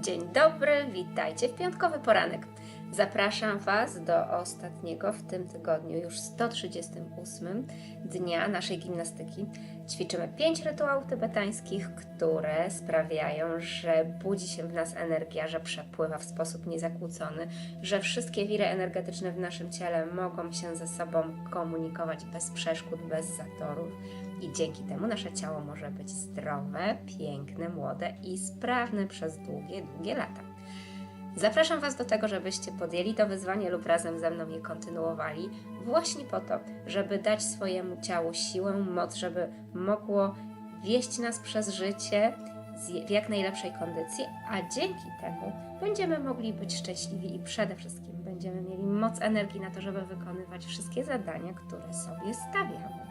Dzień dobry, witajcie w piątkowy poranek. Zapraszam Was do ostatniego w tym tygodniu, już 138 dnia naszej gimnastyki. Ćwiczymy 5 rytuałów tybetańskich, które sprawiają, że budzi się w nas energia, że przepływa w sposób niezakłócony, że wszystkie wiry energetyczne w naszym ciele mogą się ze sobą komunikować bez przeszkód, bez zatorów. I dzięki temu nasze ciało może być zdrowe, piękne, młode i sprawne przez długie, długie lata. Zapraszam Was do tego, żebyście podjęli to wyzwanie lub razem ze mną je kontynuowali, właśnie po to, żeby dać swojemu ciału siłę, moc, żeby mogło wieść nas przez życie w jak najlepszej kondycji, a dzięki temu będziemy mogli być szczęśliwi i przede wszystkim będziemy mieli moc energii na to, żeby wykonywać wszystkie zadania, które sobie stawiamy.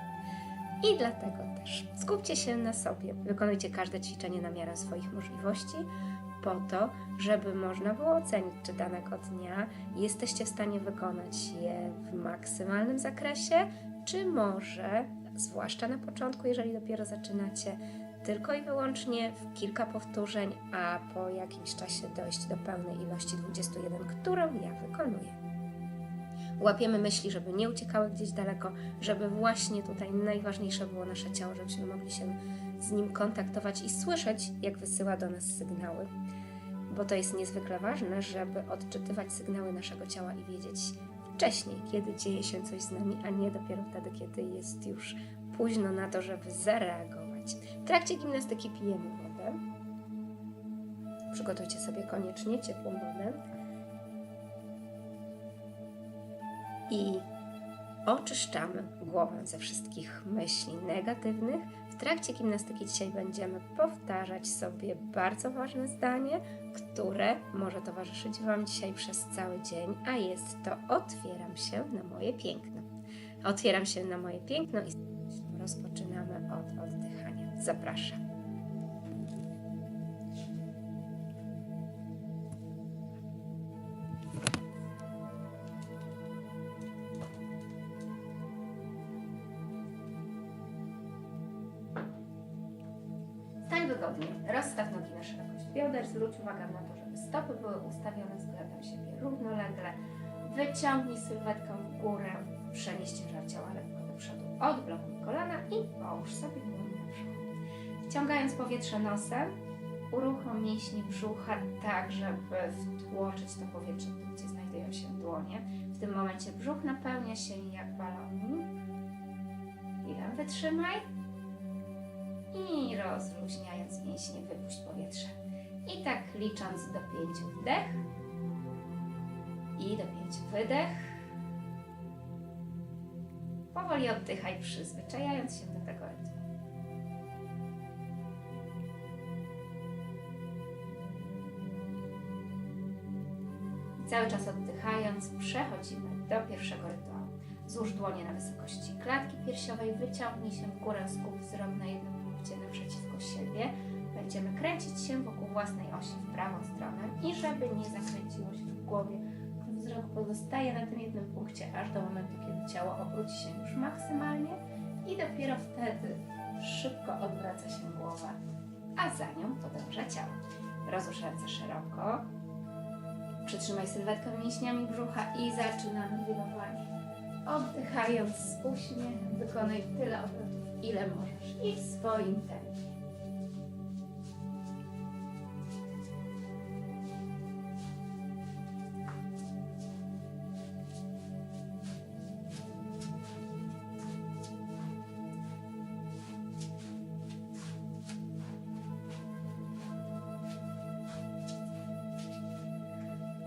I dlatego też skupcie się na sobie, wykonujcie każde ćwiczenie na miarę swoich możliwości, po to, żeby można było ocenić, czy danego dnia jesteście w stanie wykonać je w maksymalnym zakresie, czy może, zwłaszcza na początku, jeżeli dopiero zaczynacie, tylko i wyłącznie w kilka powtórzeń, a po jakimś czasie dojść do pełnej ilości 21, którą ja wykonuję. Łapiemy myśli, żeby nie uciekały gdzieś daleko, żeby właśnie tutaj najważniejsze było nasze ciało, żebyśmy mogli się z nim kontaktować i słyszeć, jak wysyła do nas sygnały. Bo to jest niezwykle ważne, żeby odczytywać sygnały naszego ciała i wiedzieć wcześniej, kiedy dzieje się coś z nami, a nie dopiero wtedy, kiedy jest już późno na to, żeby zareagować. W trakcie gimnastyki pijemy wodę. Przygotujcie sobie koniecznie ciepłą wodę. I oczyszczamy głowę ze wszystkich myśli negatywnych. W trakcie gimnastyki dzisiaj będziemy powtarzać sobie bardzo ważne zdanie, które może towarzyszyć Wam dzisiaj przez cały dzień, a jest to otwieram się na moje piękno. Otwieram się na moje piękno i rozpoczynamy od oddychania. Zapraszam. Wygodnie, rozstaw nogi na szerokość bioder, zwróć uwagę na to, żeby stopy były ustawione względem siebie równolegle. Wyciągnij sylwetkę w górę, przenieś ciężar ciała lekko do przodu, odblokuj kolana i połóż sobie dłoń na brzuch. Wciągając powietrze nosem, uruchom mięśnie brzucha tak, żeby wtłoczyć to powietrze tu, gdzie znajdują się dłonie. W tym momencie brzuch napełnia się jak balonik. Chwilę wytrzymaj i rozluźniając mięśnie wypuść powietrze. I tak licząc do pięciu wdech i do pięciu wydech. Powoli oddychaj, przyzwyczajając się do tego rytmu. Cały czas oddychając przechodzimy do pierwszego rytuału. Złóż dłonie na wysokości klatki piersiowej, wyciągnij się w górę, skup wzrok na jednym punkcie naprzeciwko siebie. Będziemy kręcić się wokół własnej osi w prawą stronę i żeby nie zakręciło się w głowie, wzrok pozostaje na tym jednym punkcie aż do momentu, kiedy ciało obróci się już maksymalnie i dopiero wtedy szybko odwraca się głowa, a za nią podąża ciało. Rozłóż ręce szeroko, przytrzymaj sylwetkę mięśniami brzucha i zaczynamy wirowanie. Oddychając z uśmiechem, wykonaj tyle obrotów, ile możesz i w swoim tempie.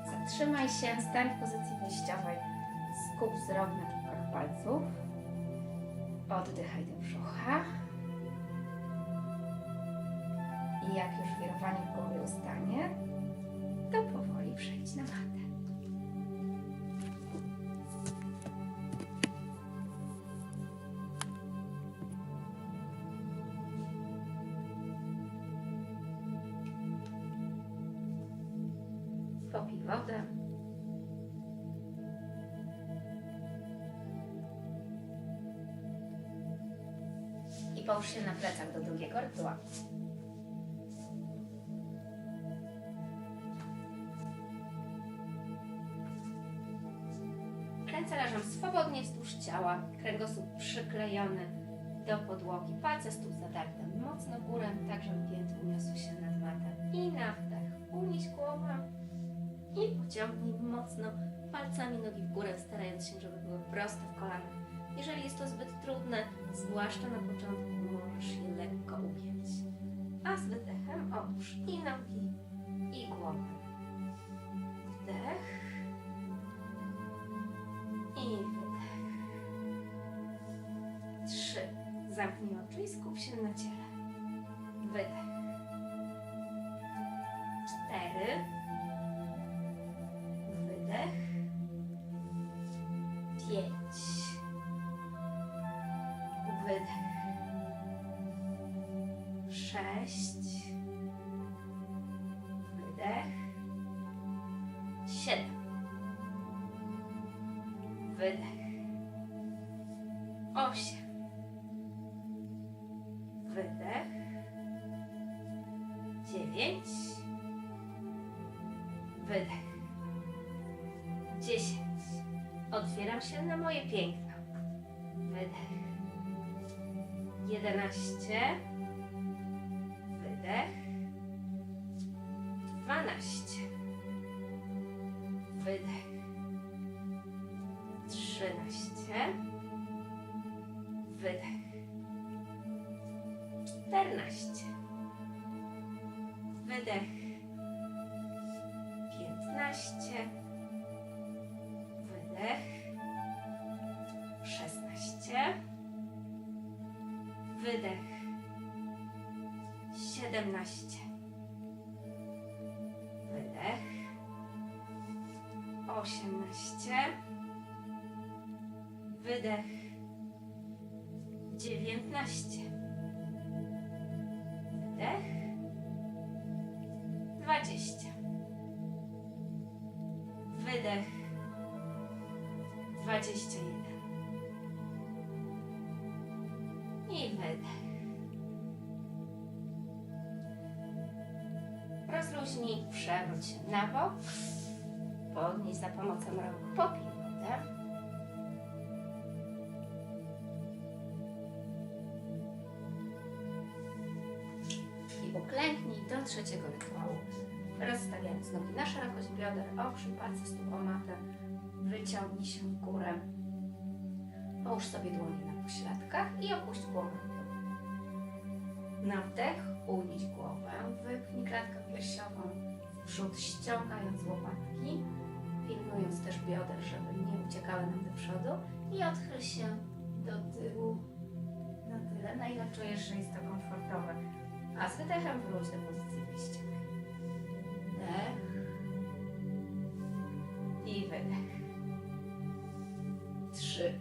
Zatrzymaj się, stań w pozycji wyjściowej. Skup wzrok na czubkach palców. Oddychaj do brzucha. I jak już wirowanie w głowie ustanie, Schował się na plecach do drugiego rtua. Ręce leżą swobodnie wzdłuż ciała, kręgosłup przyklejony do podłogi, palce stóp zadarte mocno górę, tak żeby pięt uniósł się nad matem. I na wdech. Unieś głowę i pociągnij mocno palcami nogi w górę, starając się, żeby były proste w kolanach. Jeżeli jest to zbyt trudne, zwłaszcza na początku, możesz je lekko ugiąć. A z wydechem odłóż i nogi, i głowę. Wdech i wydech. Trzy. Zamknij oczy i skup się na ciele. Wydech. Cztery. Wydech. Pięć. wydech, siedem, wydech, osiem, wydech, dziewięć, wydech, dziesięć. Otwieram się na moje piękno. Wydech. 11 Wydech. Czternaście. Wydech. Piętnaście. Wydech. Szesnaście. Wydech. Siedemnaście. Wydech. Osiemnaście. Wydech. Dziewiętnaście. Wdech. Dwadzieścia. Wydech. Dwadzieścia jeden. I wydech. Rozluźnij, przewróć na bok. Podnieś za pomocą rąk popij wodę. Bioder, oprzyj palce stóp o matę. Wyciągnij się w górę. Połóż sobie dłonie na pośladkach i opuść głowę. Na wdech unieś głowę, wypnij klatkę piersiową w przód, ściągając łopatki, pilnując też bioder, żeby nie uciekały nam do przodu i odchyl się do tyłu na tyle, na ile czujesz, że jest to komfortowe. A z wydechem wróć do pozycji wyjściowej. Wdech i wydech. Trzy.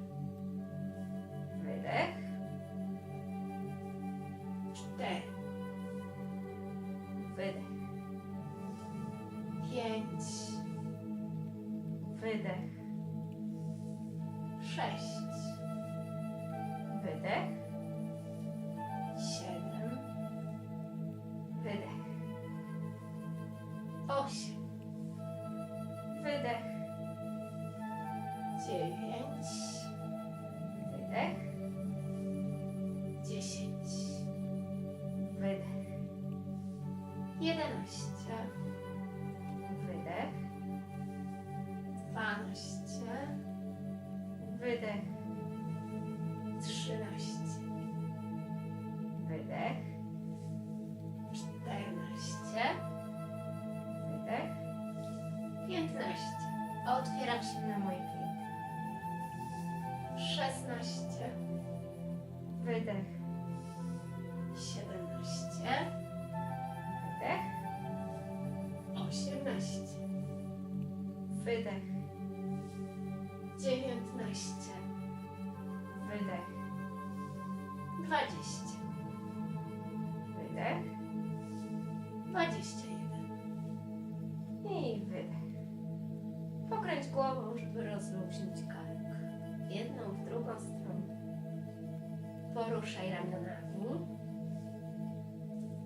Poruszaj ramionami.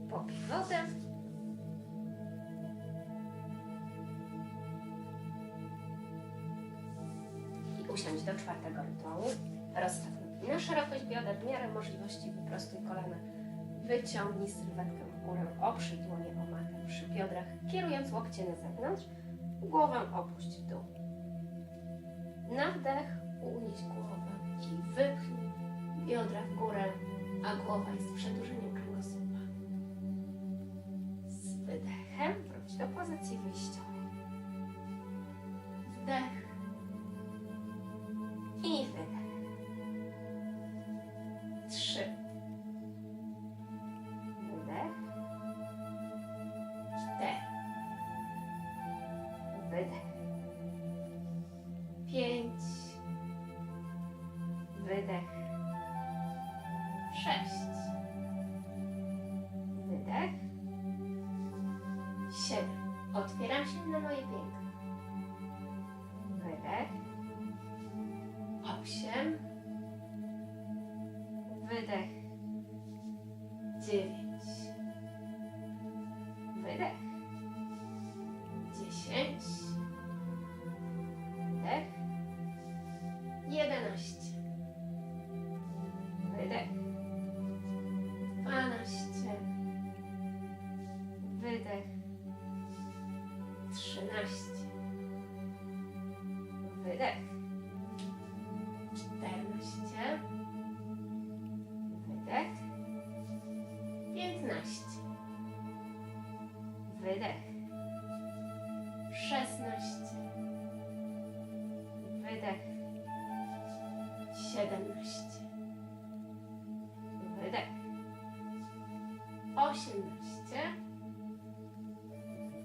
Popij wodę. I Usiądź do czwartego rytuału. Rozstaw na szerokość bioder, w miarę możliwości wyprostuj kolana. Wyciągnij sylwetkę w górę, oprzyj dłonie o matę przy biodrach, kierując łokcie na zewnątrz, głowę opuść w dół. Na wdech unieś głowę i wypchnij biodra w górę, a głowa jest przedłużeniem kręgosłupa. Z wydechem wróć do pozycji wyjściowej. Wydech. Szesnaście. Wydech. Siedemnaście. Wydech. Osiemnaście.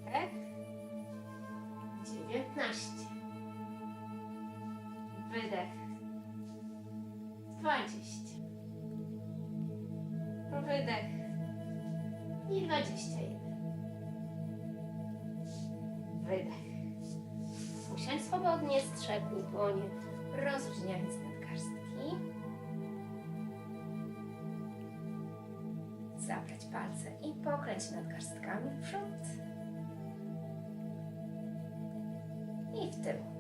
Wydech. Dziewiętnaście. Wydech. Dwadzieścia. Wydech. I dwadzieścia jeden. Wydech. Usiądź swobodnie, strzegnij dłonie, rozluźniając nadgarstki. Zabrać palce i pokręć nadgarstkami w przód i w tył.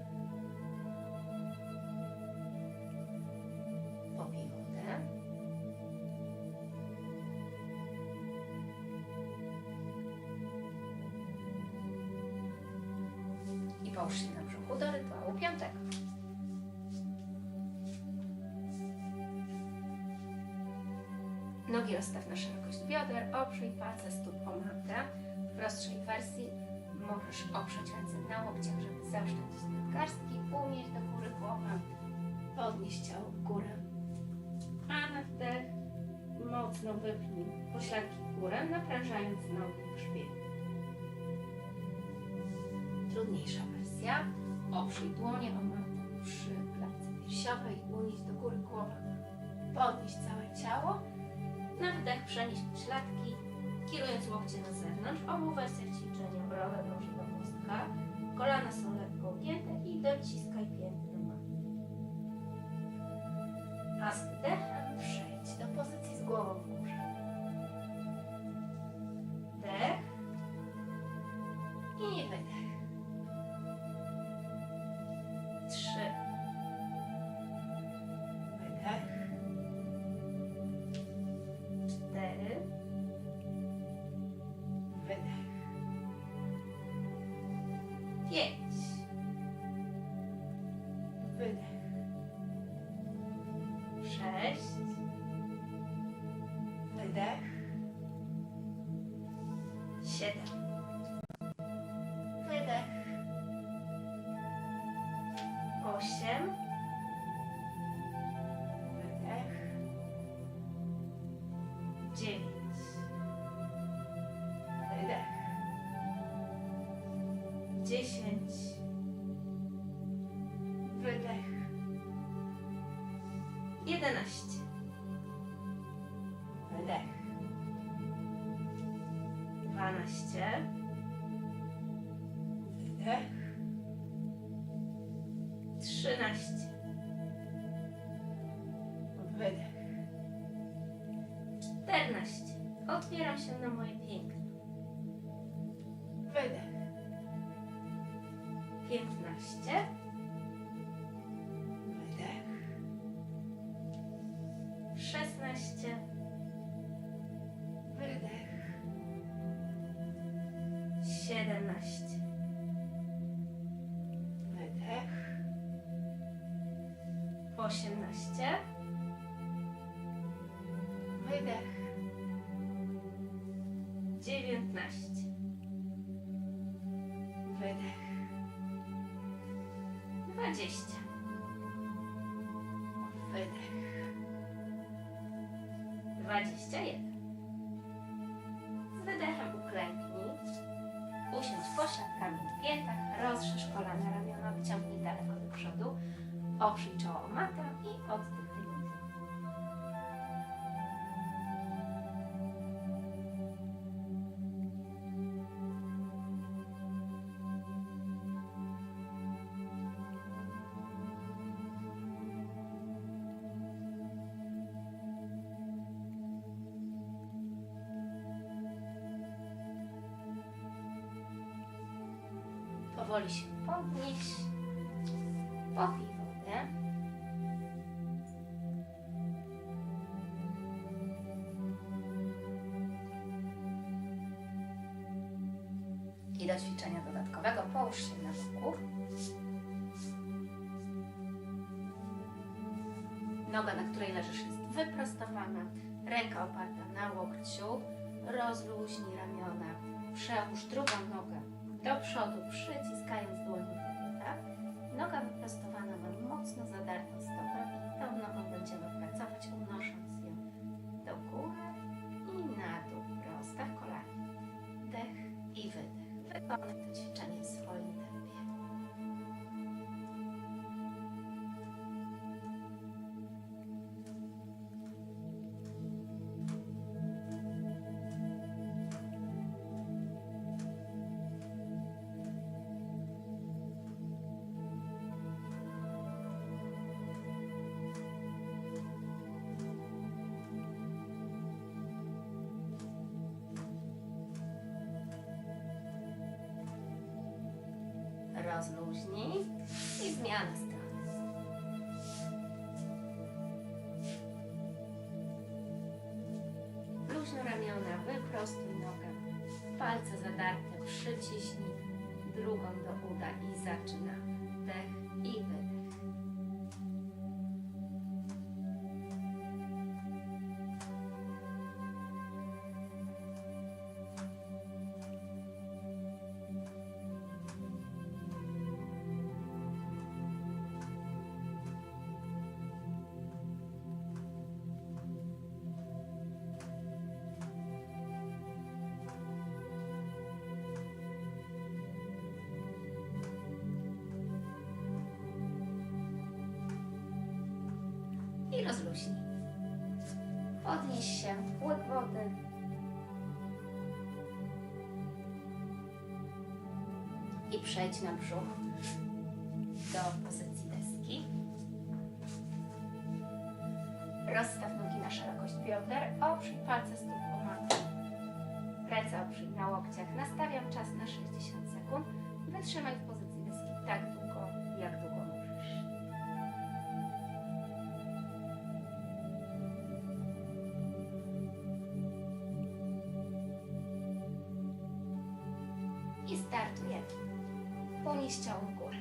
I połóż się na brzuchu do rytuału piątego. Nogi rozstaw na szerokość bioder, oprzyj palce stóp o matę. W prostszej wersji możesz oprzeć ręce na łokciach, żeby zaoszczędzić nadgarstki, unieść do góry głowę, podnieść ciało w górę. A na wdech mocno wypnij pośladki w górę, naprężając nogi w grzbiet. Trudniejsza wersja. Oprzyj dłonie o matę przy klatce piersiowej, unieść do góry głowę, podnieść całe ciało. Na wdech przenieść pośladki, kierując łokcie na zewnątrz. Wersjach ćwiczenia brodę dąży do mózga, kolana są lekko ugięte i dociskaj pięty do matki. A Jedenaście. Dwanaście. Wydech. Trzynaście. Wydech. Czternaście. Otwieram się na moje piękno. Wydech. Piętnaście. Dwadzieścia. Wydech. Dwadzieścia jeden. Z wydechem uklęknij. Usiądź pośladkami w piętach, rozszerz kolana, ramiona, wyciągnij daleko do przodu. Oprzyj czoło matę i oddychaj. Powoli się podnieś. Popij wodę. I do ćwiczenia dodatkowego połóż się na boku. Noga, na której leżysz, jest wyprostowana. Ręka oparta na łokciu. Rozluźnij ramiona. Przełóż drugą nogę do przodu, przyciskając dłoń do biodra. Noga wyprostowana ma mocno zadartą stopę i tą nogą będziemy pracować, unosząc ją do góry i na dół. Rozstaw kolana. Dech i wydech. Wykonaj Rozluźnij i zmiana strony. Luźno ramiona, wyprostuj nogę. Palce zadarte, przyciśnij drugą do uda i zaczyna. Dech i wydech. I rozluźnij. Podnieś się, łyk wody. I przejdź na brzuch do pozycji deski. Rozstaw nogi na szerokość bioder, oprzyj palce stóp o matę. Ręce oprzyj na łokciach. Nastawiam czas na 60 sekund. Wytrzymaj w pozycji deski tak długo, Ponieś ciało w górę.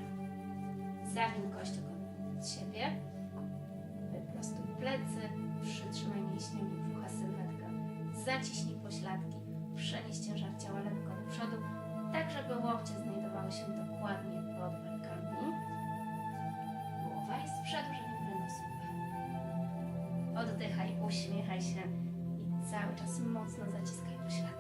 Zawin kościogon od siebie. Wyprostuj plecy. Przytrzymaj mięśniami brzucha sylwetkę. Zaciśnij pośladki. Przenieś ciężar ciała lekko do przodu, tak żeby łokcie znajdowały się dokładnie pod barkami. Głowa jest żeby kręgosłup. Oddychaj, uśmiechaj się i cały czas mocno zaciskaj pośladki.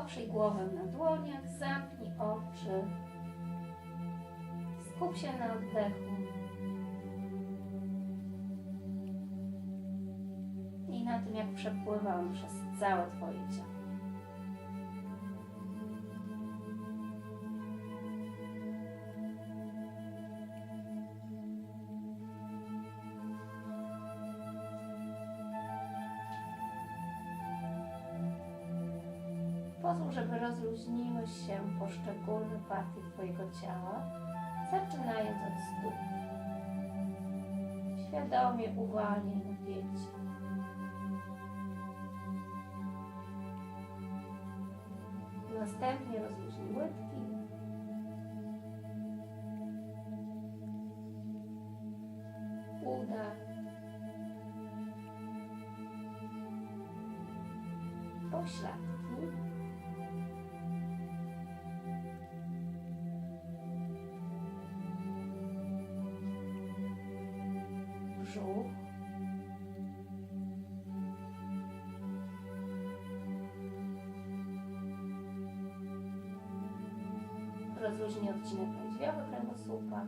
Oprzyj głowę na dłoniach, zamknij oczy. Skup się na oddechu. I na tym, jak przepływa on przez całe Twoje ciało. Rozluźniły się poszczególne partie Twojego ciała, zaczynając od stóp. Świadomie uwalnij napięcie. Następnie rozluźnij łydki. Uda. Pośladki. Rozluźnij odcinek lędźwiowy kręgosłupa,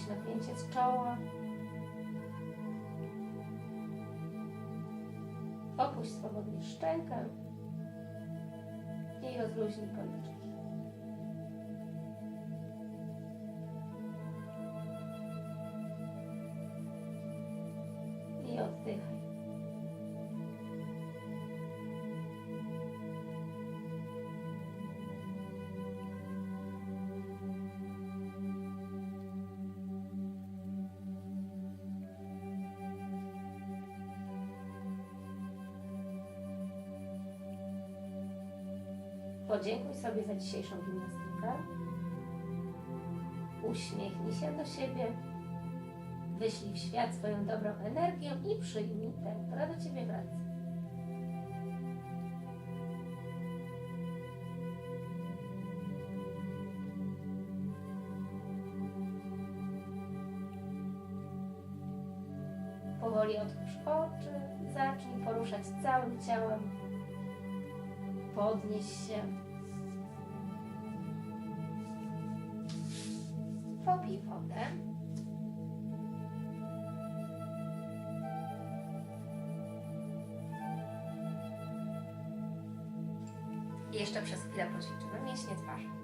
puść napięcie z czoła, Opuść swobodnie szczękę i rozluźnij policzki. I oddychaj. Podziękuj sobie za dzisiejszą gimnastykę. Uśmiechnij się do siebie. Wyślij w świat swoją dobrą energię i przyjmij tę, która do Ciebie wraca. Powoli otwórz oczy, zacznij poruszać całym ciałem. Podnieś się. Popij wodę. Jeszcze przez chwilę poćwiczymy mięśnie twarzy.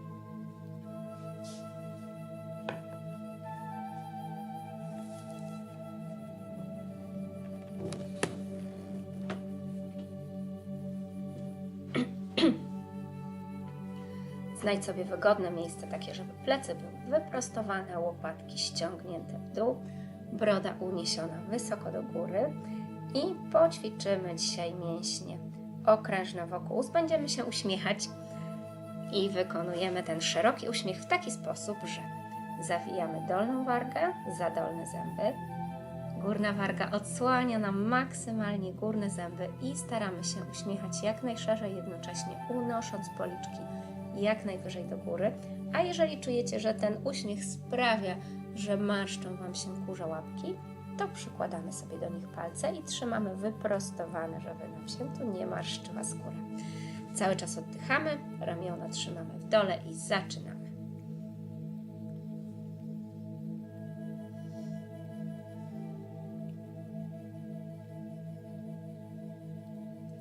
Znajdź sobie wygodne miejsce, takie, żeby plecy były wyprostowane, łopatki ściągnięte w dół, broda uniesiona wysoko do góry i poćwiczymy dzisiaj mięśnie okrężne wokół ust. Będziemy się uśmiechać i wykonujemy ten szeroki uśmiech w taki sposób, że zawijamy dolną wargę za dolne zęby, Górna warga odsłania nam maksymalnie górne zęby i staramy się uśmiechać jak najszerzej, jednocześnie unosząc policzki jak najwyżej do góry. A jeżeli czujecie, że ten uśmiech sprawia, że marszczą Wam się kurze łapki, to przykładamy sobie do nich palce i trzymamy wyprostowane, żeby nam się tu nie marszczyła skóra. Cały czas oddychamy, ramiona trzymamy w dole i zaczynamy.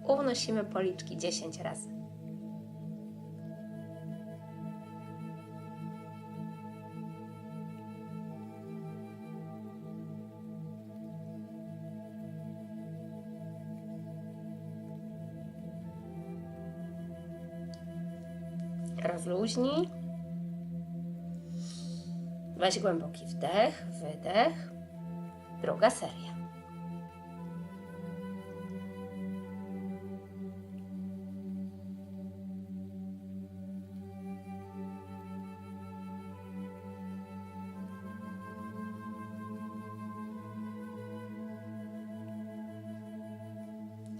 Unosimy policzki 10 razy. Rozluźnij. Weź głęboki wdech, wydech. Druga seria.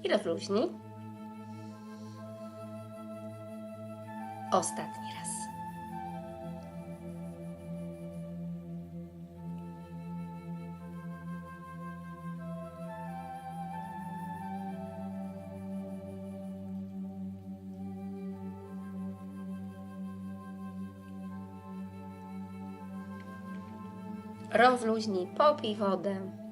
I rozluźnij. Ostatni raz. Rozluźnij, popij wodę.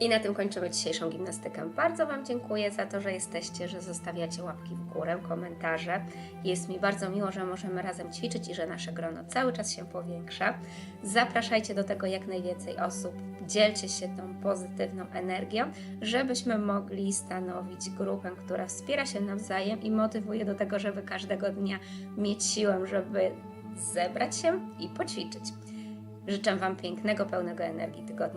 I na tym kończymy dzisiejszą gimnastykę. Bardzo Wam dziękuję za to, że jesteście, że zostawiacie łapki w górę, komentarze. Jest mi bardzo miło, że możemy razem ćwiczyć i że nasze grono cały czas się powiększa. Zapraszajcie do tego jak najwięcej osób. Dzielcie się tą pozytywną energią, żebyśmy mogli stanowić grupę, która wspiera się nawzajem i motywuje do tego, żeby każdego dnia mieć siłę, żeby zebrać się i poćwiczyć. Życzę Wam pięknego, pełnego energii tygodnia